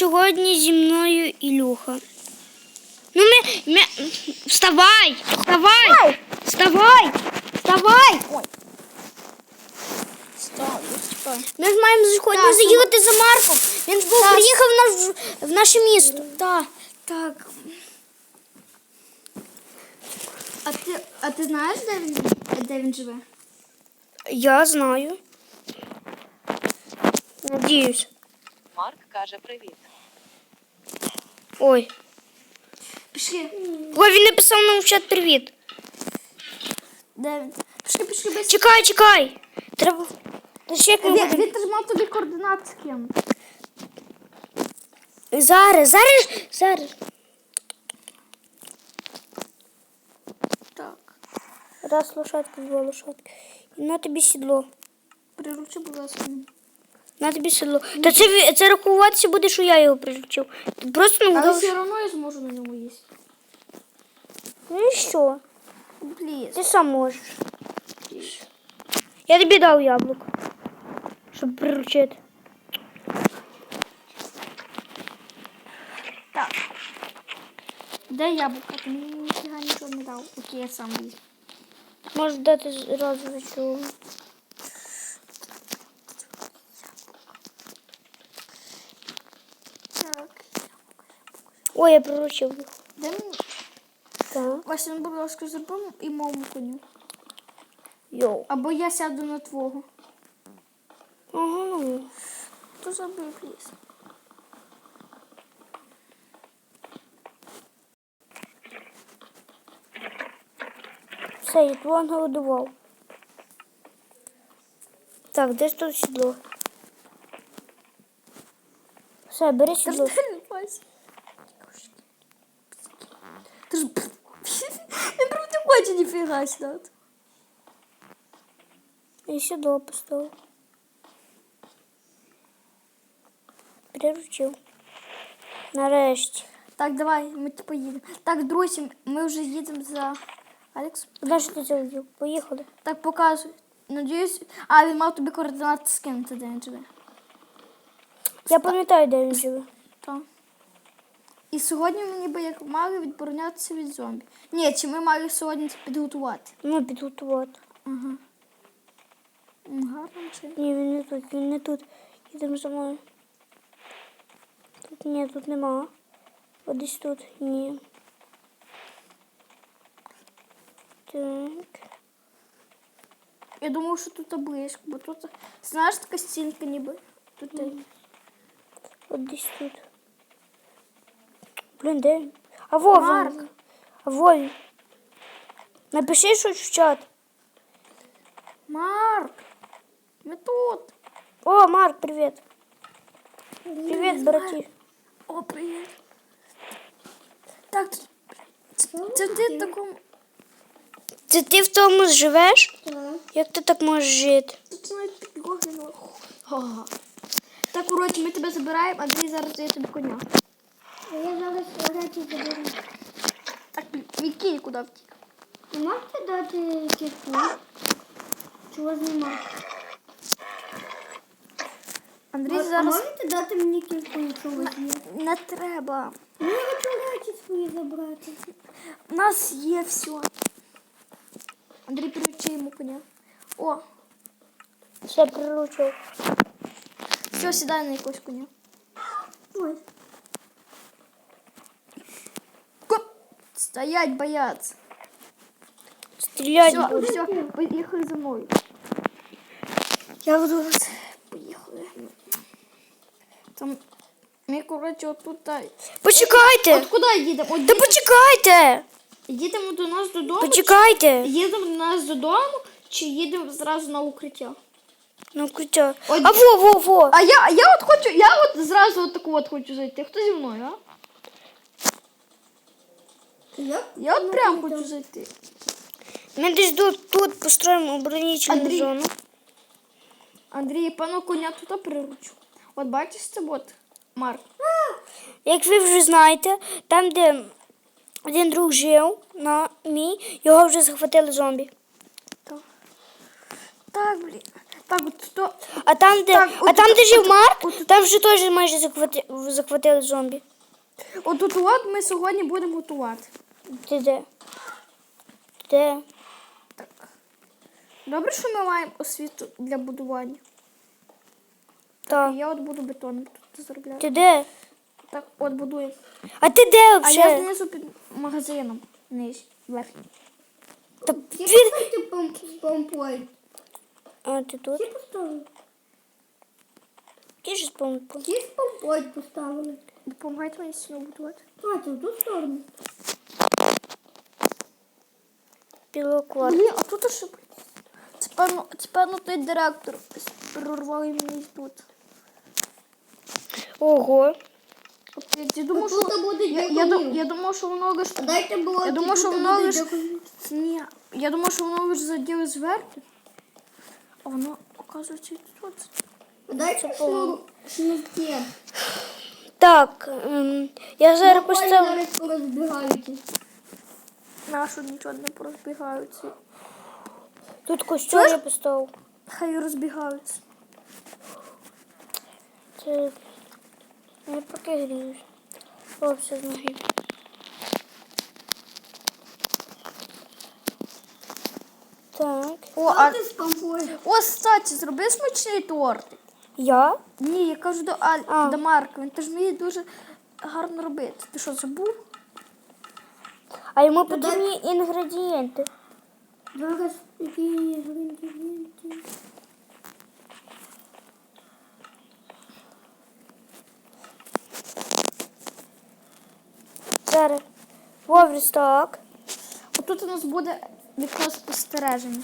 сьогодні зі мною Ілюха. Ну ми, ми... Вставай! Вставай! Вставай! Вставай! Став, чекай. Ми ж маємо сьогодні Так, заїхати за Марком. Він був Так. приїхав в, наш, в наше місто. Так, так. А ти, а ти знаєш, де він, де він живе? Я знаю. Надіюсь. Марк каже привіт. Ой. Пішли. Ой, він написав нам в чат привіт. Де він? Пішли, пішли без. Чекай, чекай. Треба. Та ще як ми Він, будемо- він ж мав тобі координати скинути. Зараз, зараз, зараз. Так. Раз лошадка, два лошадки. І на тобі сідло. Приручи, будь ласка. На тобі сідло. Та це, це рахуватися буде, що я його приручив. Ти Просто не Але все одно я зможу на ньому їсти. Ну і що? Блін. Ти сам можеш. Я тобі дав яблуко. Щоб приручити. Так. Де яблука? Ти мені ніфіга нічого не дав. Окей, я сам візьму. Можеш дати зразу за цього. Так. Ой, я приручив їх. Де мені? Так. Вася, ну, будь ласка, зроби і моєму коню. Йоу. Або я сяду на твого. Ага, ну. То зроби, пліз. Все, я твого нагодував. Так, де ж тут сідло? Все, бери сідло. ти Вася. Ти ж... Не правда хоче ніфіга сідати. І сідло поставив. Приручив. Нарешті. Так, давай, ми типу їдемо. Так, друзі, ми вже їдемо за Алекс. Це взяв? Поїхали. Так, показуй. Надіюсь. А, він мав тобі координати скинути, де він живе. Я пам'ятаю, де він живе. Так. І сьогодні ми ніби як мали відборонятися від зомбі. Ні, чи ми мали сьогодні це підготувати? Ну, підготувати. Ага. М, Гарно чи? Ні, він не тут, він не тут. Їдемо за мною. Тут ні, тут нема. От десь тут. Ні. Так. Я думав, що тут близько, бо тут, знаєш, така стінка ніби. Тут. От десь тут. Блін, де він? А во Марк. він. А во він. Напиши щось в чат. Марк! Ми тут. О, Марк, привіт. Привіт, браті. О, привіт. Так, це, це ти в такому. Це ти в тому живеш? Як ти так можеш жити? Тут навіть підлоги не Ага. Так, коротше, ми тебе забираємо, Андрій зараз дає тобі коня. Я зараз речі заберу. Так, кінь куди втік. Ви можете дати кірку? Чого знімати? Андрій А зараз можете дати мені кірку, якщо у вас є? не треба. Ну, я хочу речі свої забрати. У нас є все. Андрій, приручи йому коня. О, Все приручив. все, сідай на якогось коня. Ось. Стоять, бояться. Стріляй. Все, все, поїхали за мною. Я веду вас. Поїхали. Там, ми, коротше, отут. та- Почекайте. От куди їдемо? От Та їдемо, почекайте. їдемо до нас додому. Почекайте. Їдемо до нас додому, чи їдемо зразу на укриття? Ну, крутя. Ой. А во, во, во. А я, я от хочу, я от зразу от таку от хочу зайти. Хто зі мною, а? Я? Я от прям хочу зайти. Ми десь тут, тут построїмо оборонительну Андрій. зону. Андрій, пану коня тут приручу. От бачиш це от, Марк. Як ви вже знаєте, там, де один друг жив на мій, його вже захватили зомбі. Так, так блін. Так, от сто. А там, де, Так, а от там, тут- де жив от- Марк, от там вже теж майже захвати, захватили зомбі. От тут от ми сьогодні будемо готувати. Ти де? Де? Добре, що ми маємо освіту для будування. Так. Я от буду бетоном тут заробляти. Ти де? Так, от будуємо. А ти де А я знизу під магазином. Нижче, верхній. Та поставити пом- помпой. А, ти тут? Всі поставили. Ти ж спомпу. Всі з помпой поставили. Допомагайте мені сьогодні будувати. А, в ту сторону. Білоклад. Блін, а тут що? Це певно, це певно той директор прорвав і мені тут. Ого. Капець, Я думав, що... буде Я, я, дум- я думав, що воно лиш... А дайте було. Я думав, що воно лиш... Ні, я думав, що воно лиш заділи зверху. А воно, оказується, і тут. Дайте шнур, шнурки. Так, ем, я зараз Ой, поставлю. зараз. Нашу нічого не порозбігаються. Тут костюм я поставив. Хай розбігаються. Це... Не поки гріюсь. О, все з ноги. Так. О, а... О, кстати, зроби смачний тортик. Я? Ні, я кажу до, Аль... А. до Марка, він теж вміє дуже гарно робити. Ти що, забув? А йому потрібні інгредієнти. Зараз які інгредієнти. Зараз. Вовріс так. Отут у нас буде вікно спостереження.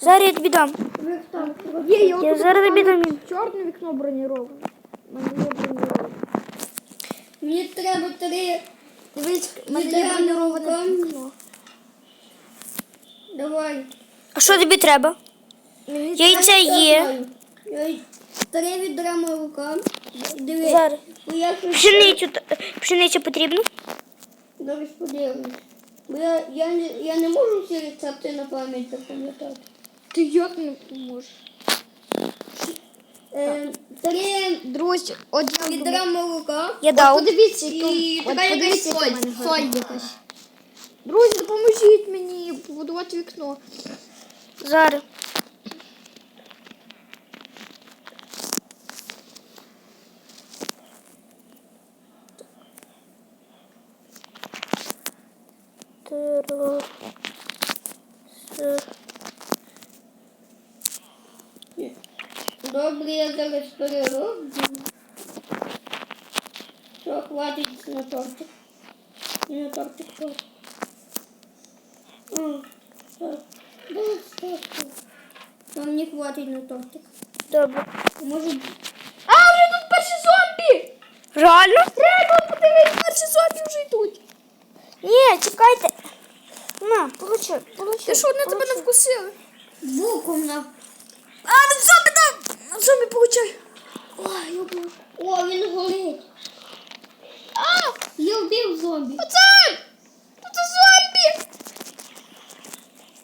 Зараз я тобі дам. Ви там. Є, я, Я отут зараз тобі дам. чорне вікно броніроване. У мене є броніроване. Мені треба три. Дивись, мене є вікно. Давай. А що тобі треба? Яйця є. Три відра молока. Диви. Зараз. Я щось Пшеницю, т- пшениця потрібна? зараз подивлюсь. Бо я, я, не, я не можу всі рецепти на пам'ять запам'ятати. Ти як не можеш? Е, три Друзі, от я відра молока. Я От дав. подивіться, І така якась подивіться, соль. яка в мене Соль гарна. якась. Друзі, допоможіть мені побудувати вікно. Зараз. Тро- Добре, я зараз перероблю. Що, хватить на тортик. На тортик хватить. О, так. Нам не хватить на тортик. Добре. Може, А, вже тут перші зомбі! Реально? Треба подивитися, перші зомбі вже йдуть. Ні, чекайте. На, получи, получи. Ти що, вони тебе не вкусили? боком на... А, на зомбі там! На зомбі получай. Ой, я був. О, він горить. А, Я вбив зомбі. пацан! Тут зомбі!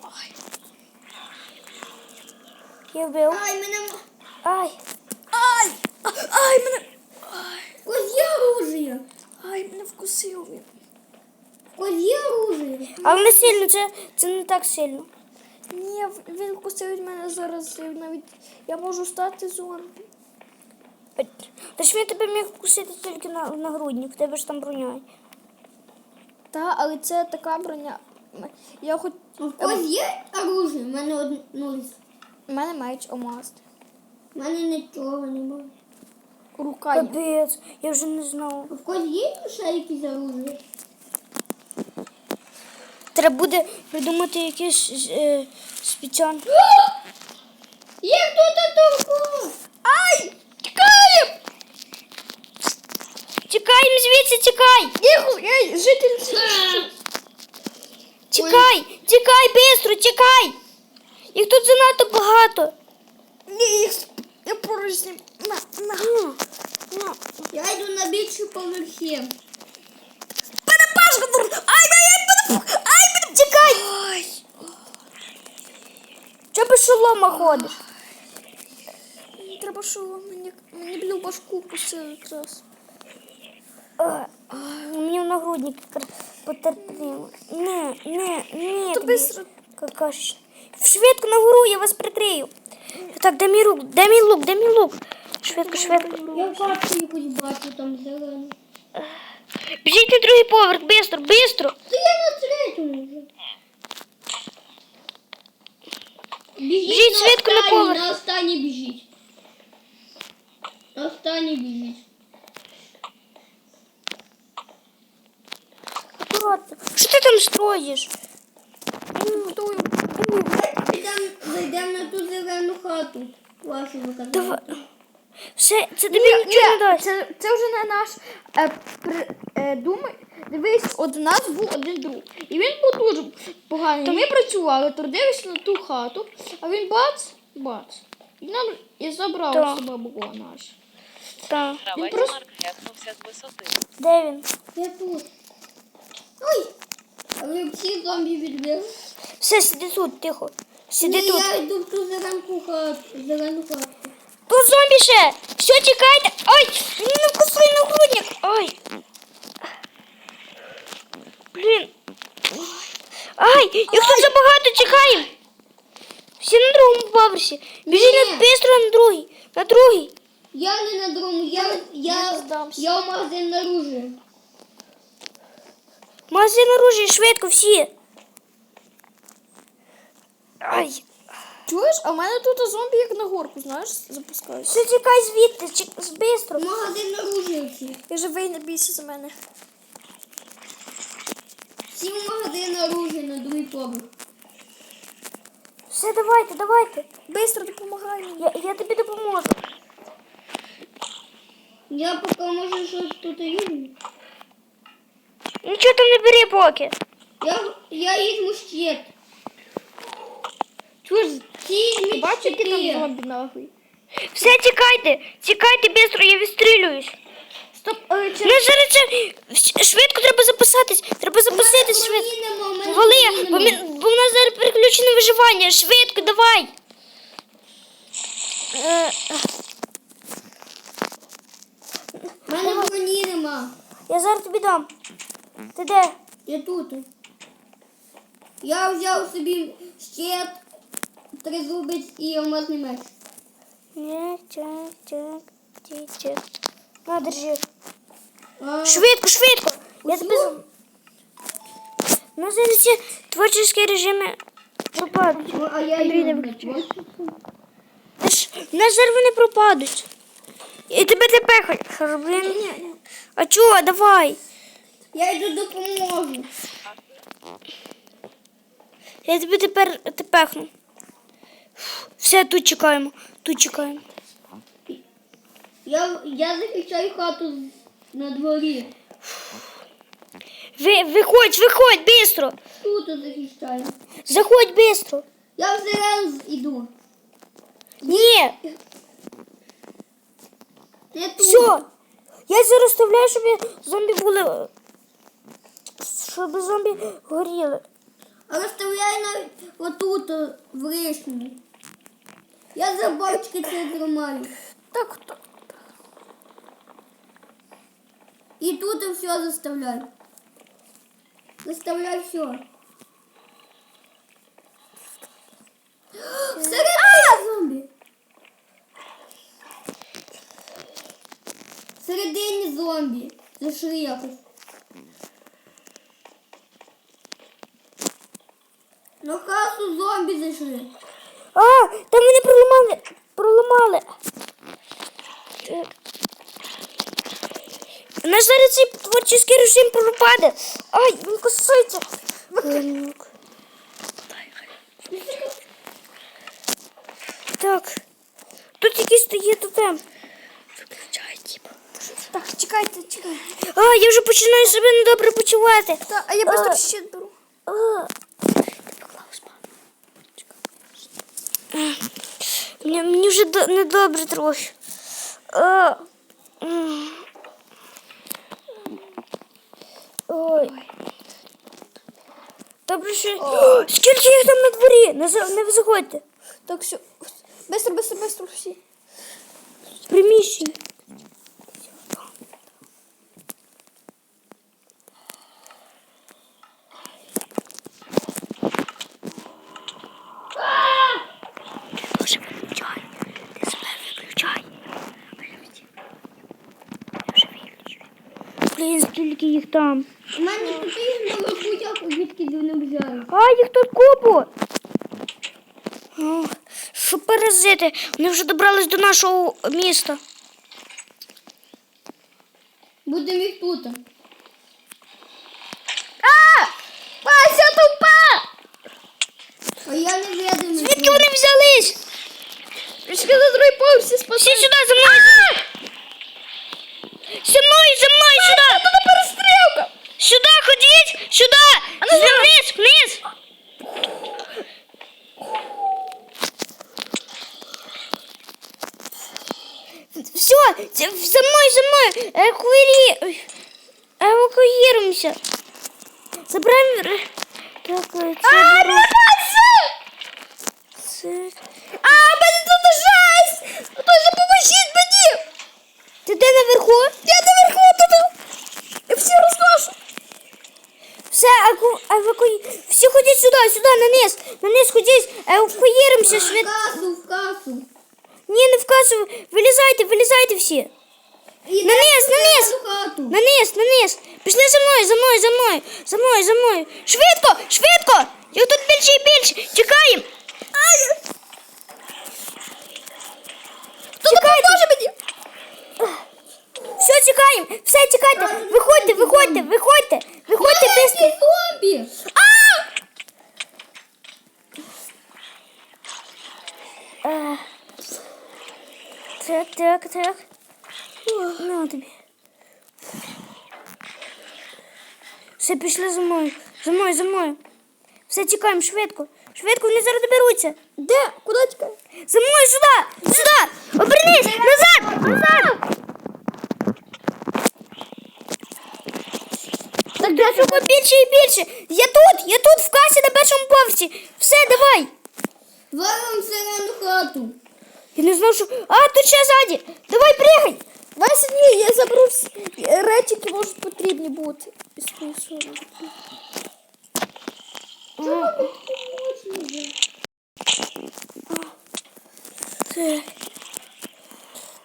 Ой, Я вбив. Ай, мене... Ай. ай! А, Ай, мене... Ай, Ось є оружие. ай, мене вкусив він. Ось є оружие. Але не сильно, це, це не так сильно. Ні, він вкусив від мене зараз. і Навіть я можу стати зомбі. Та ж він тебе міг вкусити тільки на, на грудні, в тебе ж там броня. Та, але це така броня. Я хоч. Ось є оружие. У мене од... ну, У мене меч омаст. У мене нічого немає. Рука. Капець, я вже не знала. В когось є ще якісь оружие? Треба буде придумати якийсь е, спеціальний. Є хто-то! Ай! Тікаємо! Тікай, звідси тікай! Ей, житель. Тікай! Тікай, бистро, тікай! Їх тут занадто багато. Ні, їх я поруч з ним. На, на. на. Я йду на більші поверхи. Ай, ай, ай. Тікай! Ай. Чого без шолома ходиш? треба, що мені, мені блін башку пустили якраз. А, Мені в нагрудник потерпіло. Не, не, не. То быстро. Какаш. Швидко на гору, я вас прикрию. Так, де мій лук? Де мій лук? Де мій лук? Швидко, швидко. Я в карту якусь бачу там зелену. Біжіть на другий поверх, бистро, бистро. Та я на третьому вже. Біжіть, Біжіть на швидко на останній, поверх. На останній біжіть. На останній біжіть. Акуратно. Що ти там строїш? Готую. Підемо, зайдемо на ту зелену хату. Вашу ви Давай. Все, це тобі нічого не дасть. це, це вже не наш. Е, при, е, думай, дивись, от у нас був один друг. І він був дуже поганий. Ми працювали, трудилися на ту хату, а він бац, бац. І нам і забрав Так. себе бабло наше. Так. Гравець просто- Марк гепнувся з висоти. Де він? Я тут. Ой! А ви всі зомбі відбили? Все, сиди тут, тихо. Сиди Ні, тут. я йду в ту зеленку хату. Зелену хату. Тут зомбі ще. Все, тікайте. Ой, не вкусили нагрудник. Ой. Блін. Ай, їх тут забагато, тікаємо. Всі на другому поверсі. Біжи на бистро на другий. На другий. Я не на другому, я, я, здамся. я в магазин оружия. Магазин оружия, швидко всі. Ай. Чуєш, а в мене тут зомбі як на горку, знаєш, запускаються. Все, тікай звідти, чек- бистро. Магазин оружия всі. Я живий, не бійся за мене. Всі в магазин оружия на другий поверх. Все, давайте, давайте. Бистро допомагай мені. Я, я тобі допоможу. Я поки може щось тут візьму. Нічого там не бери поки. Я, я візьму щит. Чуєш, Візьміть бачиш, там зомбі нахуй. Все, тікайте, тікайте бистро, я відстрілююсь. Стоп, е. Ну зараз це швидко треба записатись. Треба записатись швидко. Вали, бо, ми- бо в нас зараз переключене виживання. Швидко, давай. Е, В мене броні нема. я зараз тобі дам. Ти де? Я тут. Я взяв собі щит, тризубець і алмазний меч. Ні, чак, чак, ті, чак. На, держи. А, Швидко, швидко. Я тебе... Усю? Ну, зараз ці творчі режими пропадуть. а я Андрій, не йду. виключай. Та ж, в нас зараз вони пропадуть. І тебе тепер блін. А чого, давай. Я йду допоможу. Я тобі тепер тепехну. Все, тут чекаємо, тут чекаємо. Я, я захищаю хату на дворі. Ви, виходь, виходь, бистро. Тут захищаю. Заходь бистро. Я в зелену іду. Ні, Я тут. все. Я це розставляю, щоб зомбі були. Щоб зомбі горіли. А розставляю на отут в вишні. Я за бочки це тримаю. Так, так. І тут все заставляю. Заставляю все. Всередині зомбі. Всередині зомбі. Зайшли якось. На хату зомбі зайшли. А, там вони проламали. Проламали. Так. У нас зараз цей творчий режим пропаде. Ай, він коситься. Гальмюк. Так. Тут якийсь є тотем. Виключай, типу. Так, чекайте, чекайте. А, я вже починаю себе недобре почувати. Так, а я А. щит беру. А. А. Мені, мені вже до- недобре трохи. А. М. Ой. Добре, що... О, Скільки їх там на дворі? Не, за- не заходьте. Так, все. Быстро, быстро, быстро всі. приміщення. Блін, скільки їх там. У мене їх на лопутях, звідки вони взяли. А, їх тут купу. О, Що перезити? Вони вже добрались до нашого міста. Будемо їх тут. А! Вася тупа! А я не видимий. Звідки вони взялись? Пішли на другий поверх, всі Всі спасали. сюди, за мною. За мною, за мною, сюди. Тут перестрілка! Сюди ходіть, сюди. Вниз, вниз. Все, за мною, за мною. Евакуї... Евакуїруємося. Забираємо... Так, е. А. Це... А, мені тут жесть! Хтось допоможіть мені! Ти де наверху? Я наверху тут! Я всі розношу! Все, еку... евакуї... Всі ходіть сюди, сюди, на низ. На низ ходіть, евакуїруємося В швидко. касу, в касу. Ні, не в касу. Вилізайте, вилізайте всі. І На низ, на в хату. На низ. Пішли за мною, за мною, за мною. За мною, за мною. Швидко, швидко. Їх тут більше і більше. Тікаємо. Хто допоможе мені? Все, тікаємо. Все, тікайте. Виходьте, виходьте, виходьте. Виходьте Маленький зомбі. Е, Так, так, так. На тобі. Все, пішли за мною. За мною, за мною. Все, тікаємо швидко. Швидко, вони зараз доберуться. Де? Куди тікає? За мною сюди! Сюди! Обернись! Назад! Назад! Так, так, щоб більше і більше. Я тут, я тут в касі на першому поверсі. Все, давай. Валим сирену хату. Я не знав, що. А, тут ще ззаді. Давай пригай. Вася, ні, я заберу всі речі, які можуть потрібні бути. Так.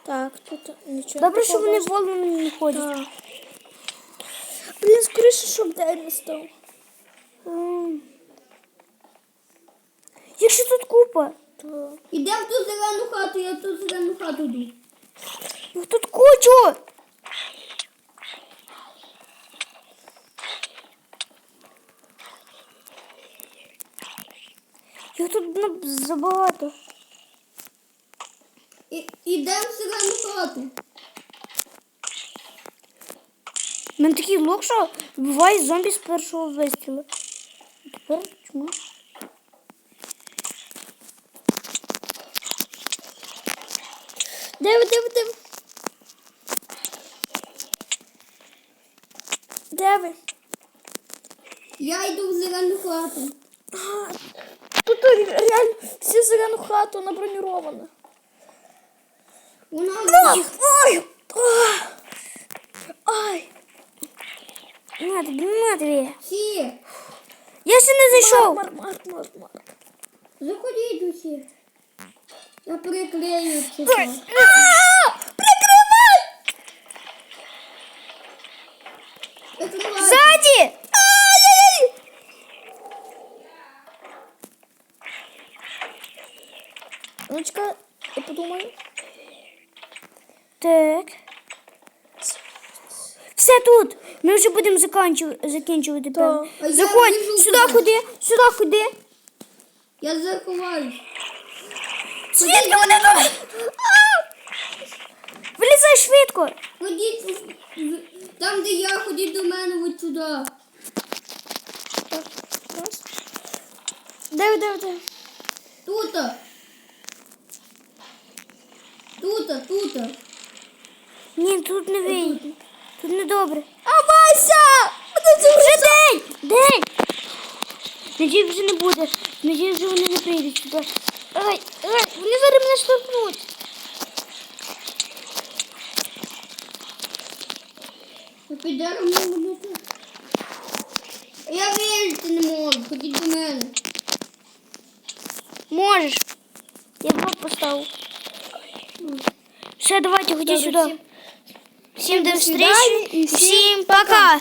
Так, тут нічого. Добре, що такого. вони волно не ходять. Так. Блін, скоріше, щоб день не став. М. Якщо тут купа, Ідемо в ту зелену хату, я в ту зелену хату йду. їх тут кучу. Їх тут ну, забагато. І, ідемо в зелену хату. У мене такий лук, що вбиває зомбі з першого вистрілу. Тепер чому? Де ви, де ви, де ви? Де ви? Я йду в зелену хату. А, Тут реально всі зелену хату вона бронюрована. Вона Ой! Ой! А! Ай! На тобі, на тобі. всі. Я ще не зайшов. Марк, Марк, Марк, Марк. Заходіть усі. Я приклею це. А! Прикривай! Закривай. Ззаді! Ну-чка, я подумаю. Так. Все тут. Ми вже будемо закінчувати, закінчувати певно. А я Заходь, сюди ходи, сюди ходи. Я заховаюсь. Звідки вони тут? Вилізай швидко. Ходіть там, де я, ходіть до мене от сюди. Де ви, де де? Тут. Тут, тут. Ні, тут не вийде. Тут не добре. А, Вася! Вже день! День! Надіюсь, вже не буде. Надіюсь, вже вони не прийдуть сюди. Ай, Не Е, вони зараз мене штовхнуть. Ну, Я вірити не можу, ходіть до мене. Можеш. Я блок поставил. Все, давайте, ходи сюда. Всем до встречи. Всем пока.